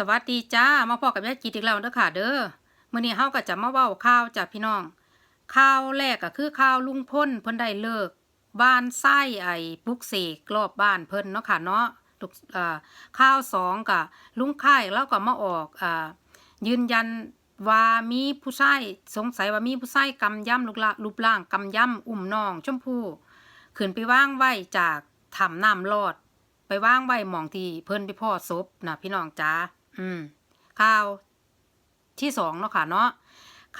สวัสดีจ้า มาพอกับยายจิตอีกแล้วเด้อค่ะ เด้อมื้อนี้เฮาก็จะมาเว้าข่าวจากพี่น้อง ข่าวแรกก็คือข่าวลุงพลเพิ่นได้เลิก บ้านไส้ไอ้ปุกเสกรอบบ้านเพิ่นเนาะค่ะเนาะลูกอ่าข่าวสองก็ลุงค่ายแล้วก็มาออกอ่ายืนยันว่ามีผู้ชายสงสัยว่ามีผู้ชายกำย่ำลูกละรูปร่างกำย่ำอุ้มน้องชมพู่ขึ้นไปว่างไว้จากถ้ำน้ำรอด ไปว่างไว้หมองที่เพิ่นไปพ่อศพนะพี่น้องจ้า อืมข่าวที่สองเนาะค่ะเนาะ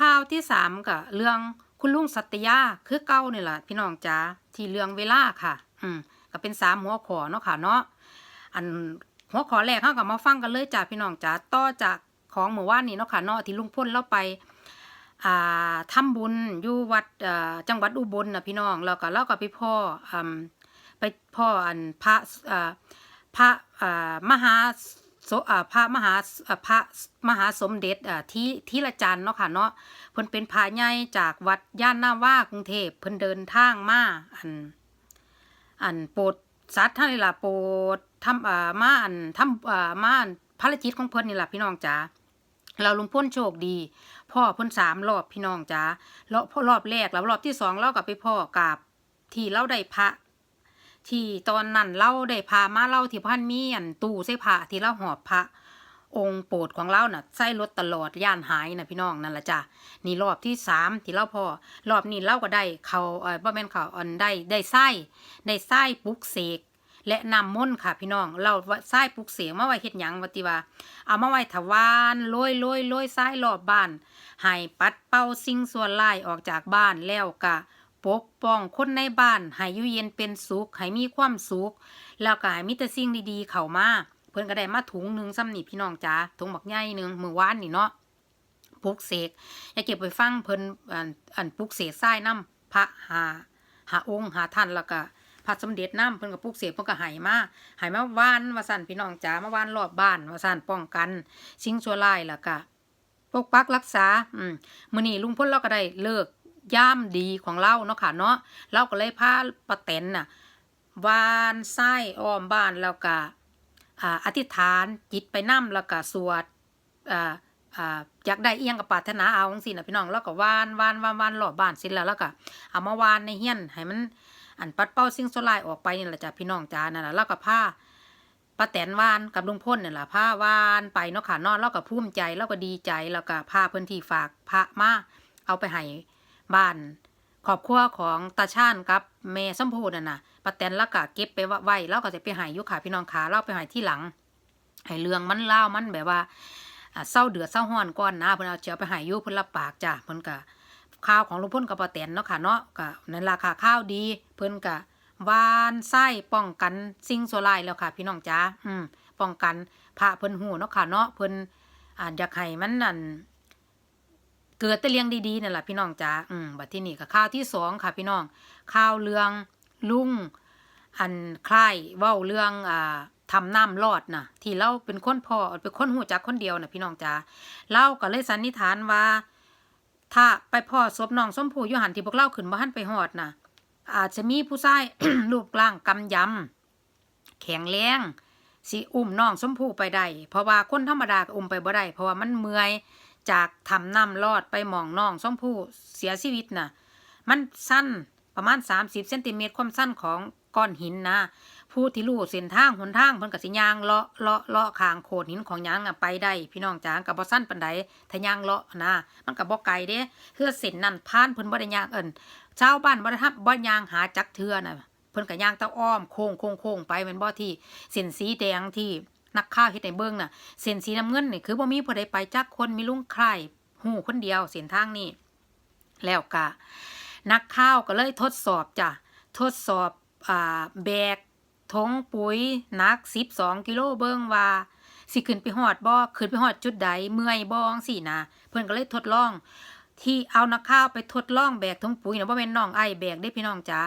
ข่าวที่สามก็เรื่องคุณลุงสัตยาคือเก้านี่แหละพี่น้องจ้าที่เรื่องเวลาค่ะ อืมก็เป็นสามหัวข้อเนาะค่ะเนาะอันหัวข้อแรกเขาก็มาฟังกันเลยจ้าพี่น้องจ้าต่อจากของเมื่อวานนี้เนาะค่ะเนาะที่ลุงพ่นเราไปอ่าทำบุญอยู่วัดอ่าจังหวัดอุบลนะพี่น้องแล้วก็เราก็ไปพ่ออืมไปพ่ออันพระอ่าพระอ่ามหา พระมหาพระมหาสมเด็จที่ที่ละจันเนาะค่ะเนาะเพิ่นเป็นพระใหญ่จากวัดย่านนาว่ากรุงเทพเพิ่นเดินทางมาอัน อันโปรดสัตว์ท่านนี่ล่ะโปรดทำอ่ามาอันทำอ่ามาอันภารกิจของเพิ่นนี่ล่ะพี่น้องจ๋าเราลุงพ้นโชคดี พ่อเพิ่นสามรอบพี่น้องจ๋าแล้วพอรอบแรกแล้วรอบที่สองเรากับไปพ่อกราบที่เราได้พระ ที่ตอนนั้นเราได้พามาเล่าที่พันมีอันตู้ใส่ผ้าที่เราหอบพระองค์โปรดของเราน่ะใส่รถตลอดย่านหายนะพี่น้องนั่นละจ้ะนี่รอบที่สามที่เราพอรอบนี้เราก็ได้เขาเออบ่แม่นเขาอันได้ได้ไส้ได้ไส้ปุกเสกและนำมนค่ะพี่น้องเราไส้ปลุกเสกมาไว้เฮ็ดหยังวัติว่าเอามาไว้ถวานโรยโรยโรยไส้รอบบ้านให้ปัดเป่าสิ่งส่วนร้ายออกจากบ้านแล้วกะ ปกป้องคนในบ้านให้อยู่เย็นเป็นสุขให้มีความสุขแล้วก็ให้มีแต่สิ่งดีๆเข้ามาเพิ่นก็ได้มาถุงหนึ่งซ้ำนี่พี่น้องจ๋าถุงบักใหญ่หนึ่งมือวานนี่เนาะปลุกเสกอย่าเก็บไปฟังเพิ่นอันอันปลุกเสกทรายน้ำพระหาหาองค์หาท่านแล้วก็พระสมเด็จน้ำเพิ่นก็ปลุกเสกเพิ่นก็ให้มาให้มาว่านว่าสั่นพี่น้องจ๋ามาว่านรอบบ้านว่าสั่นป้องกันสิ่งชั่วร้ายแล้วก็ปกปักรักษา อืมมื้อนี้ลุงพลเราก็ได้เลิก ย่ามดีของเราเนาะค่ะเนาะเราก็เลยพาปะเต็นน่ะวานไส้อ้อมบ้านแล้วก็อธิษฐานจิตไปนั่แล้วก็สวดอ่าอยากได้เอียงกับปาถนาเอาจังซี่น่ะพี่น้องแล้วก็วานวานวานวานรอบบ้านเสร็จแล้วแล้วก็เอามาวานในเฮียนให้มันอันปัดเป้าสิ่งชั่วร้ายออกไปนี่แหละจ้ะพี่น้องจ้านั่นน่ะแล้วก็พาป้าแตนวานกับลุงพ่นนี่แหละพาวานไปเนาะค่ะนาะแล้วก็ภูมิใจแล้วก็ดีใจแล้วก็พาเพิ่นที่ฝากพระมาเอาไปให้ บ้านครอบครัวของตาชาญกับแม่สมพูน่ะนะป้าแตนแล้วก็เก็บไปไว้แล้วก็จะไปหายยุค่ะพี่น้องขาเราไปหายที่หลังให้เรื่องมันเล่ามันแบบว่าเศร้าเดือดเศร้าห้อนก่อนนะเพิ่นเอาเจียวไปหายยุเพิ่นรับปากจ้ะเพิ่นก็ข้าวของลุงพ่นกับป้าแตนเนาะค่ะเนาะก็นั่นราคาข้าวดี เพิ่นก็วานไส้ป้องกันสิ่งชั่วร้ายแล้วค่ะพี่น้องจ้าอืมป้องกันพระเพิ่นหูเนาะค่ะเนาะเพิ่นอ่าอยากให้มันนั่น เกิดแต่เลี้ยงดีๆนั่นแหละพี่น้องจ้าอืมบัดที่นี่ก็ข้าวที่สองค่ะ พี่น้องข้าวเรื่องลุงอันคล้ายเว้าเรื่องอ่าทำน้ำรอดนะที่เราเป็นคนพ่อเป็นคนหูจักคนเดียวน่ะพี่น้องจ้าเราก็เลยสันนิษฐานว่า ถ้าไปพ่อศพน้องส้มผูอยู่หันที่พวกเราขึ้นบ่หันไปหอดนะอาจจะมีผู้ชายรูปร่างกำยำแข็งแรงสิอุ้มน้องส้มผูไปได้เพราะว่าคนธรรมดาก็อุ้มไปบ่ได้เพราะว่ามันเมื่อย จากทำน้ำลอดไปหมองน้องส้มผู้เสียชีวิตน่ะ มันสั้นประมาณ 30เซนติเมตรความสั้นของก้อนหินนะ ผู้ที่รู้เส้นทางหนทางเพิ่นก็สิยางเลาะเลาะเลาะข้างโขดหินของยางอะไปได้ พี่น้องจ๋าก็บ่สั้นปานใดถ้าย่างเลาะนะ มันก็บ่ไกลเด้เพื่อเส้นนั้นผ่านเพิ่นบ่ได้ย่างเอิ้นชาวบ้านบ่ได้ทับบ่ยางหาจักเทือน่ะเพิ่นก็ย่างตะอ้อมโค้งโค้งโค้งไปม่นบ่ที่เส้นสีแดงที่ นักข่าวเฮ็ดให้เบิ่งน่ะ เส้นสีน้ำเงินนี่คือบ่มีผู้ใดไปจักคนมีลุงใครหูคนเดียวเส้นทางนี้ แล้วก็นักข่าวก็เลยทดสอบจ้ะ ทดสอบอ่าแบกทงปุ๋ยหนัก 12 กิโลเบิ่งว่าสิขึ้นไปฮอดบ่ขึ้นไปฮอดจุดใดเมื่อยบ่จังซี่นะเพิ่นก็เลยทดลอง ที่เอานักข่าวไปทดลองแบกทงปุ๋ยนะบ่แม่นน้องไอ้แบกได้พี่น้องจ๋า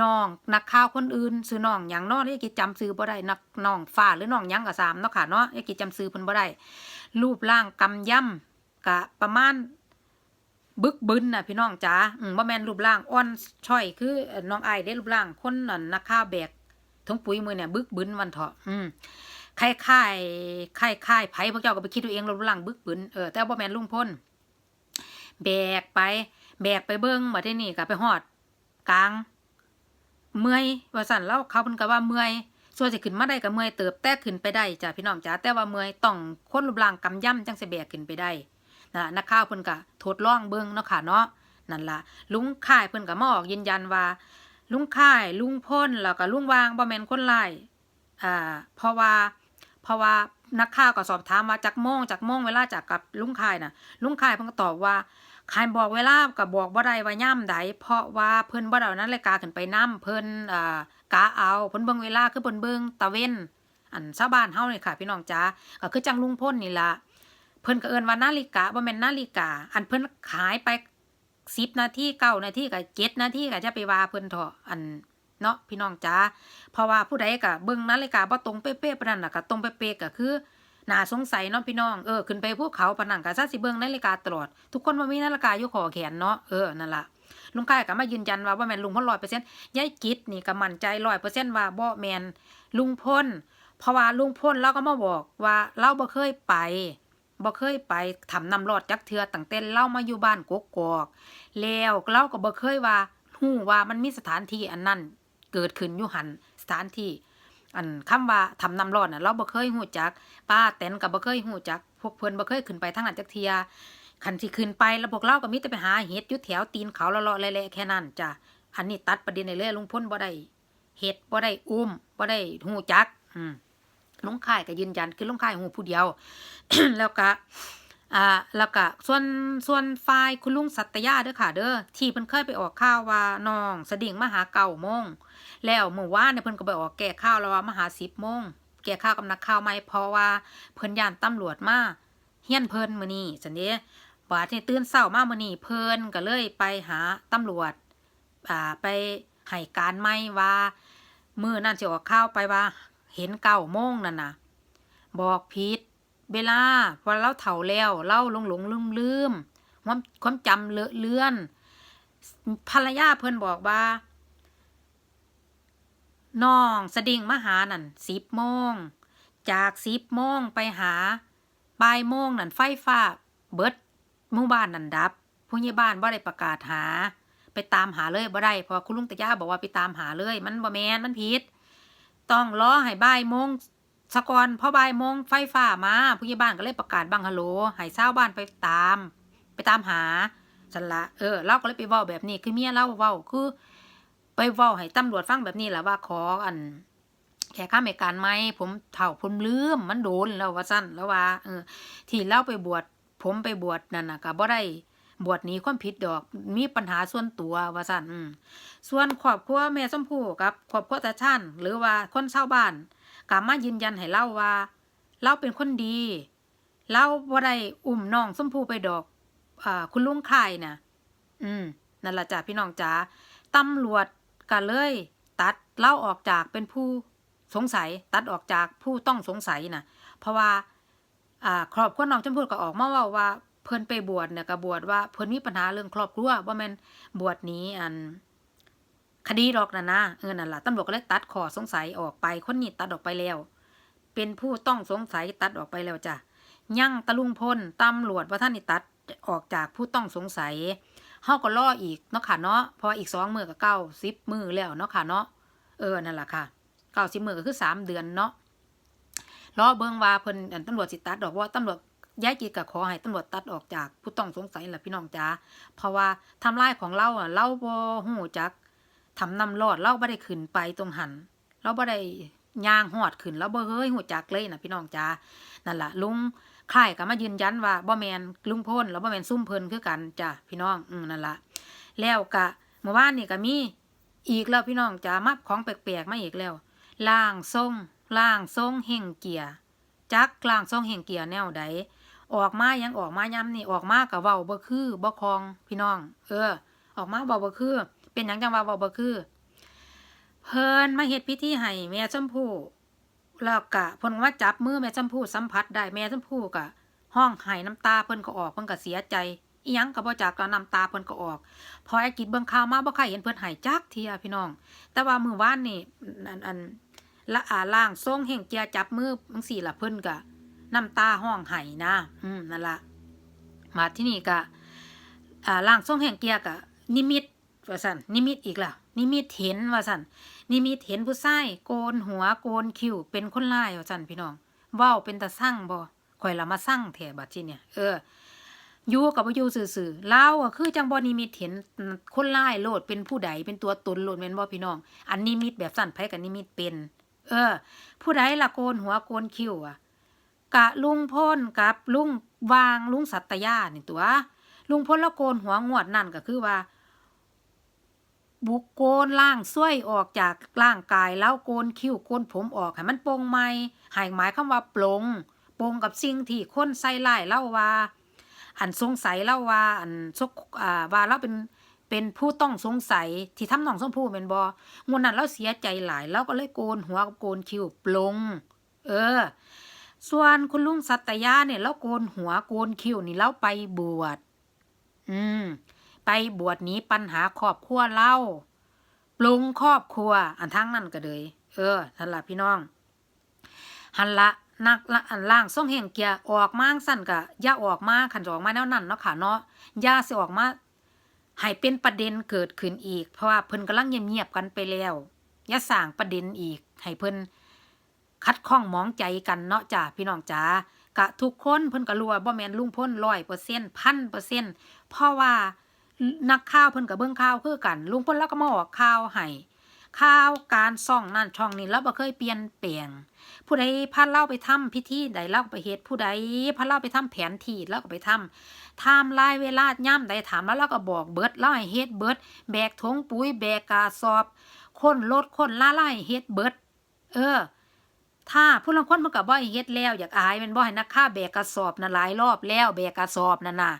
น้องนักข่าวคนอื่นซื้อน้องหยังเนาะยายกิจจำซื้อบ่ได้นักน้องฟ้าหรือน้องยังก็สามเนาะค่ะเนาะยายกิจจำซื้อเพิ่นบ่ได้รูปร่างกำย่ำกะประมาณบึกบึนน่ะพี่น้องจ๋าอืมบ่แม่นรูปร่างอ่อนช่อยคือน้องไอายได้รูปร่างคนนั่นนักข่าวแบกทงปุ๋ยมือเนี่ยบึกบึนวันเถาะอืมคล้ายคล้ายคล้ายคล้ายไผพวกเจ้าก็ไปคิดตัวเองรถหลังบึกบึนเออแต่บ่แม่นลุงพ่น แบกไป แบกไปเบิ่งบัดนี้ก็ไปฮอดกลาง เมื่อยว่าสั่นแล้วเขาเพิ่นก็ว่าเมื่อยส่วนสิขึ้นมาได้ก็เมื่อยเติบแต่ขึ้นไปได้จ้ะพี่น้องจ้าแต่ว่าเมื่อยต้องคนรูปร่างกำย่ำจังสิแบกขึ้นไปได้นั่นล่ะนักข่าวเพิ่นก็ทดลองเบิ่งเนาะค่ะเนาะนั่นล่ะลุงค่ายเพิ่นก็มาออกยืนยันว่า ลุงค่ายลุงพ่นแล้วก็ลุงวางบ่แม่นคนร้ายอ่าเพราะว่าเพราะว่านักข่าวก็สอบถามว่าจักโมงจักโมงเวลาจากกับลุงค่ายน่ะ ลุงค่ายเพิ่นก็ตอบว่า ค่ายบอกเวลาก็บบอกบ่ได้ว่าย่ำใดเพราะว่าเพิ่นบ่ได้เอานาฬิกาขึ้นไปนํเพิ่นอ่ากะเอาเพิ่นเบิ่งเวลาคือเพิ่นเบิ่งตะเว้นอันชาวบ้านเฮานี่ค่ะ พี่น้องจ๋าก็คือจังลุงพ่นนี่ล่ะเพิ่นก็เอิ้นว่านาฬิกาบ่แม่นนาฬิกา อันเพิ่นขายไป10นาที9นาทีก็7นาทีก็จะไปว่าเพิ่นเถาะอันเนาะพี่น้องจ๋าเพราะว่าผู้ใดก็เบิ่งนาฬิกาบ่ตรงเป๊ะๆปานนั้นน่ะก็ตรงเป๊ะๆก็คือ น่าสงสัยเนาะพี่น้องเออขึ้นไปภูเขาปนนั้นก็ซะสิเบิงนาฬิกาตลอด ทุกคนบ่มีนาฬิกาอยู่คอแขนเนาะเออนั่นล่ะลุงค่ายก็มายืนยันว่าบ่แมนลุงพล100%ยายกิจนี่ก็มั่นใจ100%ว่าบ่แมนลุงพลเพราะว่าลุงพลเราก็มาบอกว่าเราบ่เคยไปบ่เคยไปทำนำรอดจักเทื่อตั้งแต่เรามาอยู่บ้านกกอกแล้วเราก็บ่เคยว่าฮู้ว่ามันมีสถานที่อันนั้นเกิดขึ้นอยู่หันสถานที่ อันคำว่าทำน้ำร้อนน่ะเราบ่เคยฮู้จัก ป้าแตนก็บ่เคยฮู้จัก พวกเพิ่นบ่เคยขึ้นไปทางนั้นจักเทียคันที่ขึ้นไปแล้วพวกเราก็มีแต่ไปหาเห็ดอยู่แถวตีนเขาเลาะๆและๆแค่นั้นจ้ะอันนี้ตัดประเด็นได้เลยลุงพลบ่ได้เฮ็ดบ่ได้อุ้มบ่ได้ฮู้จัก อืมลุงค่ายก็ยืนยันคือลุงค่ายฮู้ผู้เดียว แล้วก็ อ่าแล้วก็ส่วนส่วนฝ่ายคุณลุงสัตยาเด้อค่ะ เด้อที่เพิ่นเคยไปออกข่าวว่าน้องสดิ่งมาหาเก่าโมงแล้วเมื่อวานเนี่ยเพิ่นก็ไปออกแก้ข่าวแล้วว่ามาหาสิบโมงแก้ข่าวกับนักข่าวใหม่เพราะว่าเพิ่นย่านตำรวจมาเฮี้ยนเพิ่นมื้อนี้จังเด้บาดนี่ตื่นเช้ามากมื้อนี้เพิ่นก็เลยไปหาตำรวจอ่าไปให้การใหม่ว่ามื้อนั้นสิออกข่าวไปว่า เห็นเก้าโมงนั่นน่ะ บอกผิด เวลาพราะเราเฒ่าแล้วเราหลงหลงลืมลืมความความจำเลอะเลือน ภรรยาเพิ่นบอกว่าน้องสดิ่งมาหานั่นสิบโมง จากสิบโมงไปหาบ่ายโมงนั่นไฟฟ้า เบิดหมู่บ้านนั่นดับ ผู้ใหญ่บ้านบ่ได้ประกาศหา ไปตามหาเลยบ่ได้เพราะคุณลุงตะย่าบอกว่าไปตามหาเลย มันบ่แมนมันผิด ต้องรอให้บ่ายโมง สะก่อนพอบ่ายโมงไฟฟ้ามาผู้ใหญ่บ้านก็เลยประกาศบังฮัลโหลให้ชาวบ้านไปตาม ไปตามหาสันละเออเราก็เลยไปเว้าแบบนี้คือเมียเราเว้าคือ ไปเว้าให้ตำรวจฟังแบบนี้แหละว่าขออันแค่ข้ามเหตุการณ์ไหมผมเถ่าผมลืมมันโดนแล้วว่าสั้นแล้วว่าเออ ที่เล่าไปบวชผมไปบวชนั่นนะก็บ่ได้บวชหนี้ความผิดดอก มีปัญหาส่วนตัวว่าสั้นส่วนครอบครัวแม่ส้มพู่กับครอบครัวตาชันหรือว่าคนชาวบ้าน ก็มายืนยันให้เล่าว่าเราเป็นคนดีเราบ่ได้อุ้มน้องส้มพูไปดอกอคุณลุงค่ายน่ะ อืมนั่นละจ้ะพี่น้องจ๋าตำรวจก็เลย ตัดเล่าออกจากเป็นผู้สงสัย ตัดออกจากผู้ต้องสงสัยน่ะ เพราะว่าอ่าครอบครัวน้องชมพู่ก็ออกมาว่าว่าเพิ่นไปบวชเนี่ยก็บวชว่าเพิ่นมีปัญหาเรื่องครอบครัวว่าแม่นบวชนี้อัน คดีดอกนั่นะเออนั่นล่ะตำรวจก็เลยตัดข้อสงสัยออกไปคนนี้ตัดออกไปแล้ว เป็นผู้ต้องสงสัยตัดออกไปแล้วจ้ะยังตะลุงพลตำรวจว่าท่านนี่ตัดออกจากผู้ต้องสงสัยเฮาก็รออีกเนาะค่ะเนาะพออีกสองมือก็เก้าสิบมือแล้วเนาะค่ะเนาะเออนั่นแหละค่ะเก้าสิบมือก็คือสามเดือนเนาะรอเบิงว่าเพิ่นตำรวจสิตัดดอกว่าตำรวจย้ายจีก็ขอให้ตำรวจตัดออกจากผู้ต้องสงสัยแหละพี่น้องจ๋าเพราะว่าทำลายของเราอะเราบ่ฮู้จัก ทำนำรอดเราบ่ได้ขึ้นไปตรงหันเราบ่ได้ย่างหอดขึ้นเราบ่เฮ้ยฮู้จักเลยนะพี่น้องจ๋านั่นล่ะลุงค่ายก็มายืนยันว่าบ่แมนลุงพลแล้วบ่แมนซุ่มเพิ่นคือกันจ้ะพี่น้องอืมนั่นละแล้วก็เมื่อวานนี่ก็มีอีกแล้วพี่น้องจ้ามาของแปลกๆมาอีกแล้วล่างทรงล่างทรงเฮงเกียร์จักล่างทรงเฮงเกียร์แนวใดออกมายังออกมาย้ำนี่ออกมาก็เว้าบ่คือบ่คองพี่น้อง เออ ออกมาเว้าบ่คือ เป็นหยังจังว่าเว้าบ่คือ เพิ่นมาเฮ็ดพิธีให้แม่ชมพู่แล้วก็เพิ่นว่าจับมือแม่ชมพู่สัมผัสได้แม่ชมพู่ก็ห้องไห้น้ำตาเพิ่นก็ออกเพิ่นก็เสียใจอีหยังก็บ่จักก็น้ำตาเพิ่นก็ออก พอไอ้กิจเบิ่งข่าวมาบ่ใครเห็นเพิ่นไห้จักเทียพี่น้อง แต่ว่ามื้อวานนี่อันอันละอาล่างทรงแห่งเจียจับมือจังสี่ละเพิ่นก็น้ำตาห้องไห้นะ อืมนั่นละมาที่นี่ก็อ่าล่างทรงแห่งเกียก็นิมิต ว่าสันนิมิตอีกล่ะนิมิตเห็นว่าสันนิมิตเห็นผู้ชายโกนหัวโกนคิ้วเป็นคนร้ายว่าสันพี่น้องเว้าเป็นตาสั่งบ่ข่อยละมาสั่งแถบัดที่เนี่ยเอออยู่กับอยู่ซื่อๆเล่าวอะคือจังบ่นิมิตเห็นคนร้ายโลดเป็นผู้ใดเป็นตัวตนโลดแม่นบ่พี่น้อง อันนิมิตแบบสั่นไผกับนิมิตเป็น เออ ผู้ใดละโกนหัวโกนคิ้วอะกะลุงพ่นกับลุงวางลุงสัตยานี่ตัวลุงพ่นละโกนหัวงวดนั่นก็คือว่า บุกโกนล่างซ้วยออกจากร่างกายแล้วโกนคิ้วโกนผมออกให้มันโปร่งใหม่ให้หมายคำว่าปลงปลงกับสิ่งที่คนใส่ไล่เล่าว่า อันสงสัยเล่าว่า อันซกอ่าว่าเราเป็นเป็นผู้ต้องสงสัยที่ทำน้องสมพู่เป็นบองวดนั้นเราเสียใจหลายเราก็เลยโกนหัวกับโกนคิ้วปลง เออ ส่วนคุณลุงสัตยาเนี่ยเราโกนหัวโกนคิ้วนี่เราไปบวช อืม ไปบวชหนี้ปัญหาครอบครัวเล่าปรุงครอบครัว อันทั้งนั้นก็เลยเออทันละพี่น้อง หันละนักละอันล่างส่งแห่งเกียร์ออกมาสั่นกะอย่าออกมาขันจะออกมาแนวนั้นเนาะค่ะเนาะอย่าสิออกมาให้เป็นประเด็นเกิดขึ้นอีก เพราะว่าเพิ่นกำลังเงียบๆกันไปแล้วอย่าสร้างประเด็นอีกให้เพิ่นคัดข้องมองใจกันเนาะจ้าพี่น้องจ๋ากะทุกคนเพิ่นก็รู้ว่าบ่แม่นลุงพ้นร้อยเปอร์เซ็นต์พันเปอร์เซ็นต์เพราะว่า นักข่าวเพิ่นกับเบิ่งข่าวคือกัน ลุงเพิ่นแล้วก็มาออกข่าวให้ข่าวการซ่องนั่นช่องนี้แล้วบ่เคยเปลี่ยนแปลง ผู้ใดพาเล่าไปทำพิธีใดเล่าไปเฮ็ดผู้ใดพาเล่าไปทำแผนที่แล้วก็ไปทำไทม์ไลน์เวลาย่ำใดถามแล้วเราก็บอกเบิดเล่าให้เฮ็ดเบิด แบกถงปุ๋ยแบกกาสอบคนรถคนล่าไล่เฮ็ดเบิด เออ ถ้าผู้ลางคนมันก็บ่ให้เฮ็ดแล้ว อยากอายมันบ่ให้นักข่าแบกกระสอบน่ะหลายรอบแล้วแบกกระสอบนั่นน่ะ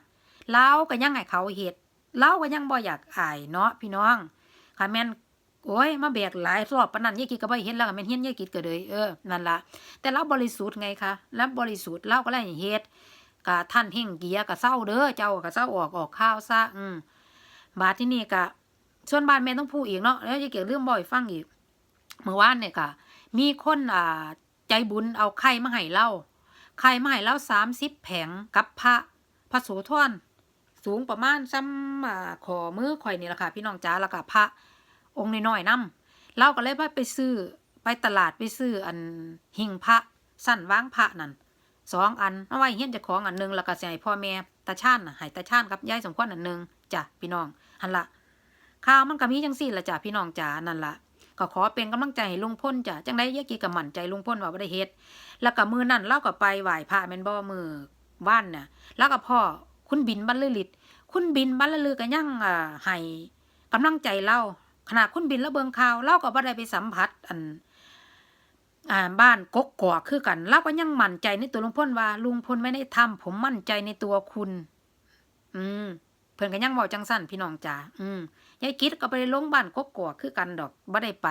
เราก็ยังให้เขาเฮ็ด เราก็ยังบ่อยากอายเนาะพี่น้องค่ะแม่นโอ้ยมาแบกหลายรอบปนนั้นยายกิดก็บ่เฮ็ดแล้วก็แม่นเฮียนยายกิดก็เลยเออนั่นละแต่เราบริสุทธิ์ไงคะแล้วบริสุทธิ์เราก็เลยเฮ็ดก็ท่านเฮงเกียก็เศร้าเด้อเจ้าก็เศร้าออกออกข้าวซะอืมบาดที่นี่ก็ส่วนบ้านแม่ต้องพูดอีกเนาะแล้วยายเกี่ยวเรื่องบ่อยฟังอีกเมื่อวานเนี่ยก็มีคนอ่าใจบุญเอาไข่มาให้เราไข่มาให้เรา30แผงกับพระพระโสธร สูงประมาณซ้ำอ่าขอมือข่อยนี่แหละค่ะ พี่น้องจ๋าแล้วก็พระองค์น้อยๆนํเราก็เลยว่าไปซื้อไปตลาดไปซื้ออันหิ่งพระสั้นวางพระนั่นสองอันเอาไว้เฮียนจะของอันหนึงแล้วก็ให้พ่อแม่ตาชานน่ะให้ตาชานกับยายสมควรอันหนึงจ้ะพี่น้องหันละข่าวมันก็มีจังซี่ละจ้ะพี่น้องจ๋านั่นละก็ขอเป็นกำลังใจให้ลุงพ้นจ้ะจังได้ยายกีกับมั่นใจลุงพ้นว่าบ่ได้เฮ็ดแล้วก็มือนั่นเราก็ไปไหว้พระแม่นบ่มือว่านน่ะแล้วก็พ่อ คุณบินบรรลือฤทธิ์คุณบินบรรลือก็ยังอ่าให้กำลังใจเราขณะคุณบินแล้วเบิงข่าวเราก็บ่ได้ไปสัมผัสอันอ่าบ้านกกกอกคือกันเราก็ยังมั่นใจในตัวลุงพลว่า ลุงพลไม่ได้ทำผมมั่นใจในตัวคุณ อืมเพิ่นก็ยังเบอกจังสั้นพี่น้องจ๋า อืมยายกิดก็ไปลงบ้านกกกอกคือกันดอกบ่ได้ไป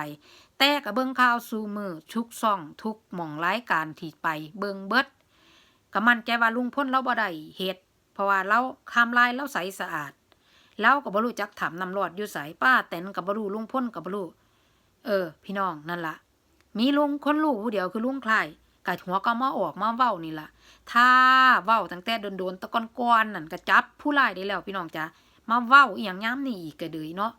แต่ก็เบิ่งข่าวสู่มือทุกซ่อง ทุกหม่องรายการที่ไป เบิ่งเบิดก็มั่นใจว่าลุงพลเราบ่ได้เฮ็ด เพราะว่าเราทำลายเราใสสะอาดแล้วก็บ่รู้จักถามนำรอดอยู่ไสป้าแตนก็บ่รู้ลุงพลก็บ่รู้เออ พี่น้องนั่นล่ะมีลุงคนรู้ผู้เดียวคือลุงใคลายกะหัวก็มาออกมาเว้านี่ล่ะถ้าเว้าตั้งแต่โดนๆตะก้อนนั่นก็จับผู้ร้ายได้แล้วพี่น้องจ้ะมาเว้าอีหยังยามนี้อีกก็เลยเนาะ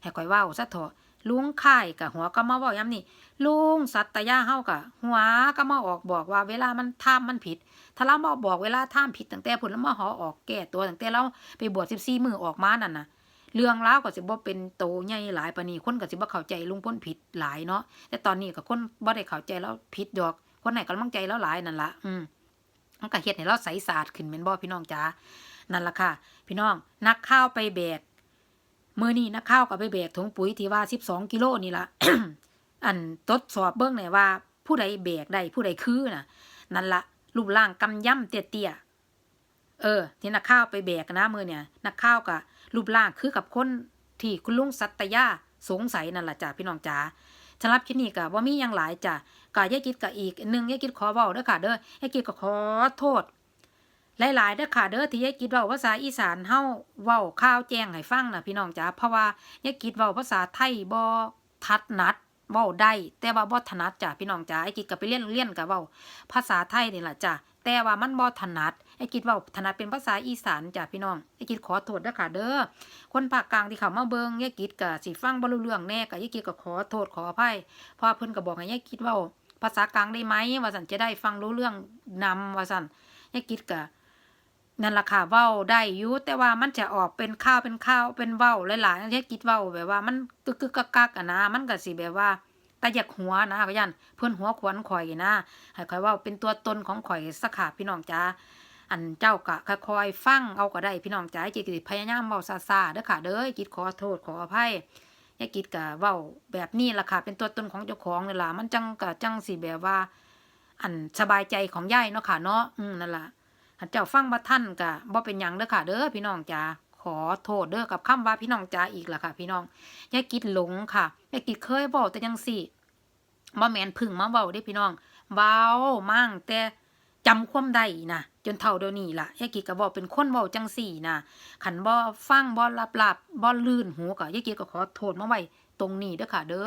ให้ข่อยเว้าซะเถอะ ลุงคายกะหัวก็มาเว้ายามนี้ลุงสัตยาเฮากะหัวก็มาออกบอกว่า เวลามันทำมันผิด ถ้าเรามาบอกเวลาทำผิดตั้งแต่พุ่นแล้วมาหอออกแก้ตัวตั้งแต่เราไปบวช14มื้อออกมานั่นนะเรื่องราก็สิบ่เป็นโตใหญ่หลายปานนี้คนก็สิบ่เข้าใจลุงพ้นผิดหลายเนาะแต่ตอนนี้ก็คนบ่ได้เข้าใจแล้วผิดดอก คนไหนกำลังใจแล้วหลายนั่นละอืมมันก็เฮ็ดให้เราใสสะอาดขึ้นแม่นบ่พี่น้องจ๋านั่นล่ะค่ะ พี่น้องนักข้าวไปแบก มื้อนี้นักข้าวก็ไปแบกถุงปุ๋ยที่ว่า12กิโลนี่ล่ะอันทดสอบเบิ่งหน่อยว่า ผู้ใดแบกได้ผู้ใดคือน่ะ นั่นละรูปร่างกำย่ำเตี้ยๆเออ ที่นักข้าวไปแบกนะมือเนี่ย นักข้าวกับรูปร่างคือกับคนที่คุณลุงสัตยาสงสัยนั่นแหละจ้ะพี่น้องจ๋าสำหรับคลิปนี้ก็ว่ามีหยังหลายจ้ะก็ยายกิดกับอีกหนึ่งยายกิดขอเว้าเด้อค่ะเด้อยายกิดก็ขอโทษ หลายๆเด้อค่ะเด้อที่ยายกิดเว้าภาษาอีสานเฮาเว้าข่าวแจ้งให้ฟังน่ะพี่น้องจ๋าเพราะว่ายายกิดเว้าภาษาไทยบ่ทัดนัดเว้าได้แต่ว่าบ่ถนัดจ้ะพี่น้องจ้าไอ้กิดก็ไปเรียนเรียนก็เว้าภาษาไทยนี่ล่ะจ้ะแต่ว่ามันบ่ถนัดไอ้กิดเว้าถนัดเป็นภาษาอีสานจ้ะพี่น้องไอ้กิดขอโทษเด้อค่ะเด้อคนภาคกลางที่เขามาเบิ่งยายกิดก็สิฟังบ่รู้เรื่องแน่ก็ยายกิดก็ขอโทษขออภัยเพราะว่าเพิ่นก็บอกให้ยายกิดเว้าภาษากลางได้ไหมว่าซั่นจะได้ฟังรู้เรื่องนำว่าซั่นยายกิดก็ นั่นล่ะค่ะเว้าได้อยู่แต่ว่ามันจะออกเป็นข้าวเป็นข้าวเป็นเว้าหลายๆอย่างที่กิดเว้าแบบว่ามันกึกกึกกักกักอะนะ มันก็สิแบบว่าตาอยากหัวนะก็ยันเพื่อนหัวขวนข่อยนะให้ข่อยเว่าเป็นตัวตนของข่อยสักค่ะพี่น้องจ้าอันเจ้าก็ค่อยๆฟังเอาก็ได้พี่น้องจ้าจิตพยายามเว้าซาๆเด้อค่ะเด้อจิตขอโทษขออภัยยากิดก็เว้าแบบนี้ล่ะค่ะ เป็นตัวตนของเจ้าของนี่ล่ะมันจังก็จังสิแบบว่า อันสบายใจของยายเนาะค่ะเนาะอืมนั่นล่ะ หันเจ้าฟังบ่ท่านกะบ่เป็นหยังเด้อค่ะ เด้อพี่น้องจ๋าขอโทษเด้อกับคำว่าพี่น้องจ๋าอีกล่ะค่ะ พี่น้องอย่ากิดหลงค่ะอย่ากิดเคยเว้าแต่จังซี่บ่แม่นพึ่งมาเว้าเด้พี่น้องเว้ามั่งแต่จำความได้นะจนเท่าเดี๋ยวนี้ล่ะย่ากิดก็เว้าเป็นคนเว้าจังซี่นะคันบ่ฟังบ่รับรับบ่ลื่นหูก็อย่ากิดก็ขอโทษมาไว้ตรงนี้เด้อค่ะ เด้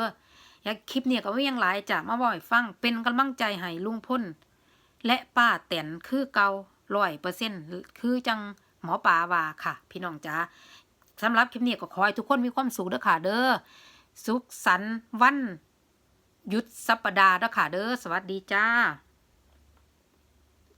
อย่าคลิปเนี้ก็บ่มีหยังหลายจ้ะมาเว้าให้ฟังเป็นกำลังใจให้ลุงพ้นและป้าแตนคือเกา ร้อยเปอร์เซ็นต์คือจังหมอปลาว่าค่ะ พี่น้องจ๋าสำหรับคลิปนี้ก็ขอให้ทุกคนมีความสุขเด้อค่ะ เด้อสุขสันต์วันหยุดสัปดาห์เด้อค่ะ เด้อสวัสดีจ้า